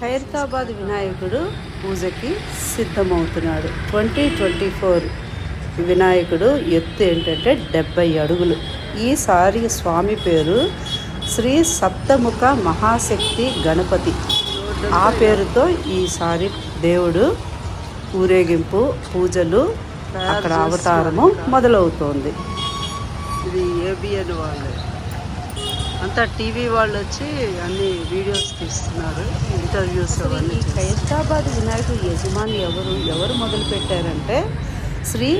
ఖైరతాబాద్ వినాయకుడు పూజకి సిద్ధమవుతున్నాడు. Twenty twenty four వినాయకుడు ఎత్తు ఏంటంటే డెబ్బై అడుగులు. ఈసారి స్వామి పేరు శ్రీ సప్తముఖ మహాశక్తి గణపతి. ఆ పేరుతో ఈసారి దేవుడు ఊరేగింపు పూజలు అక్కడ అవతారము మొదలవుతోంది. ఇది ఏబిఎన్ వాళ్ళు. అంతా టీవీ వాళ్ళు వచ్చి అన్ని వీడియోస్ తీస్తున్నారు ఇంటర్వ్యూస్ అవన్నీ. ఖైరతాబాద్ వినాయకుడు యజమాని ఎవరు ఎవరు మొదలు పెట్టారంటే శ్రీ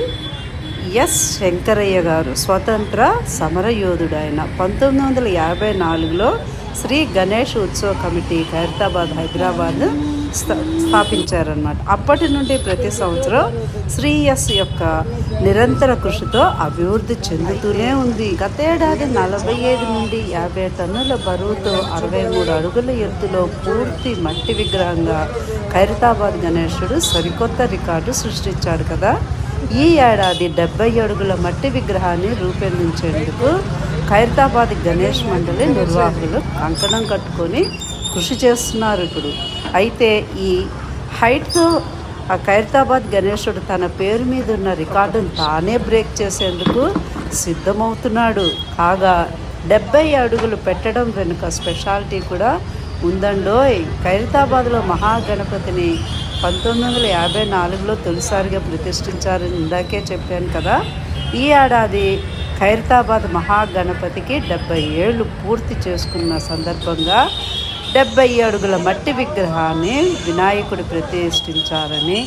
ఎస్ శంకరయ్య గారు స్వతంత్ర సమరయోధుడు ఆయన పంతొమ్మిది వందల యాభై నాలుగులో శ్రీ గణేష్ ఉత్సవ కమిటీ ఖైరతాబాద్ హైదరాబాద్ స్థ- స్థాపించారన్నమాట. అప్పటి నుండి ప్రతి సంవత్సరం శ్రీ ఎస్ యొక్క నిరంతర కృషితో అభివృద్ధి చెందుతూనే ఉంది. గతేడాది నలభై ఐదు నుండి యాభై టన్నుల బరువుతో అరవై మూడు అడుగుల ఎత్తులో పూర్తి మట్టి విగ్రహంగా ఖైరతాబాద్ గణేశుడు సరికొత్త రికార్డు సృష్టించాడు కదా. ఈ ఏడాది డెబ్బై అడుగుల మట్టి విగ్రహాన్ని రూపొందించేందుకు ఖైరతాబాద్ గణేష్ మండలి నిర్వాహకులు కంకణం కట్టుకొని కృషి చేస్తున్నారు ఇప్పుడు. అయితే ఈ హైట్తో ఆ ఖైరతాబాద్ గణేశుడు తన పేరు మీద ఉన్న రికార్డును తానే బ్రేక్ చేసేందుకు సిద్ధమవుతున్నాడు. కాగా డెబ్బై అడుగులు పెట్టడం వెనుక స్పెషాలిటీ కూడా ఉందండోయ్. ఖైరతాబాద్లో మహాగణపతిని పంతొమ్మిది వందల యాభై నాలుగులో తొలిసారిగా ప్రతిష్ఠించారని ఇందాకే చెప్పాను కదా. ఈ ఏడాది ఖైరతాబాద్ మహాగణపతికి డెబ్బై ఏళ్ళు పూర్తి చేసుకున్న సందర్భంగా డెబ్బై అడుగుల మట్టి విగ్రహాన్ని వినాయకుడు ప్రతిష్ఠించారని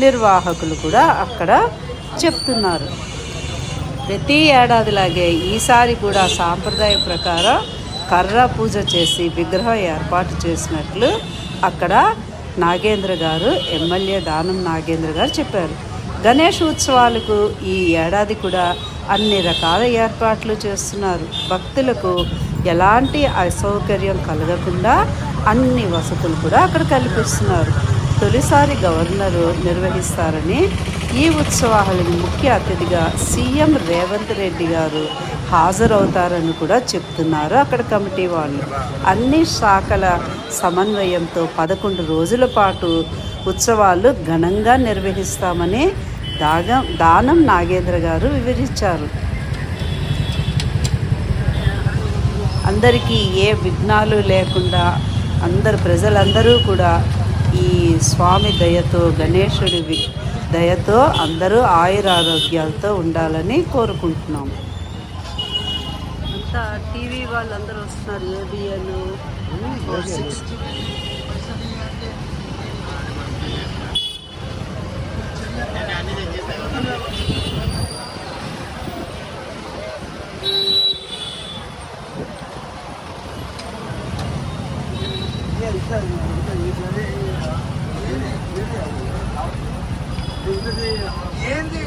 నిర్వాహకులు కూడా అక్కడ చెప్తున్నారు. ప్రతి ఏడాదిలాగే ఈసారి కూడా సాంప్రదాయ ప్రకారం కర్ర పూజ చేసి విగ్రహం ఏర్పాటు చేసినట్లు అక్కడ నాగేంద్ర గారు ఎమ్మెల్యే దానం నాగేంద్ర గారు చెప్పారు. గణేష్ ఉత్సవాలకు ఈ ఏడాది కూడా అన్ని రకాల ఏర్పాట్లు చేస్తున్నారు. భక్తులకు ఎలాంటి అసౌకర్యం కలగకుండా అన్ని వసతులు కూడా అక్కడ కల్పిస్తున్నారు. తొలిసారి గవర్నరు నిర్వహిస్తారని ఈ ఉత్సవాలకు ముఖ్య అతిథిగా సీఎం రేవంత్ రెడ్డి గారు హాజరవుతారని కూడా చెప్తున్నారు అక్కడ కమిటీ వాళ్ళు. అన్ని శాఖల సమన్వయంతో పదకొండు రోజుల పాటు ఉత్సవాలు ఘనంగా నిర్వహిస్తామని దాగ దానం నాగేంద్ర గారు వివరించారు. అందరికీ ఏ విఘ్నాలు లేకుండా అందరు ప్రజలందరూ కూడా ఈ స్వామి దయతో గణేశుడి వి- దయతో అందరూ ఆయురారోగ్యాలతో ఉండాలని కోరుకుంటున్నాం. అంతా టీవీ వాళ్ళందరూ వస్తున్నారు ఏబిఎన్ ఏంది?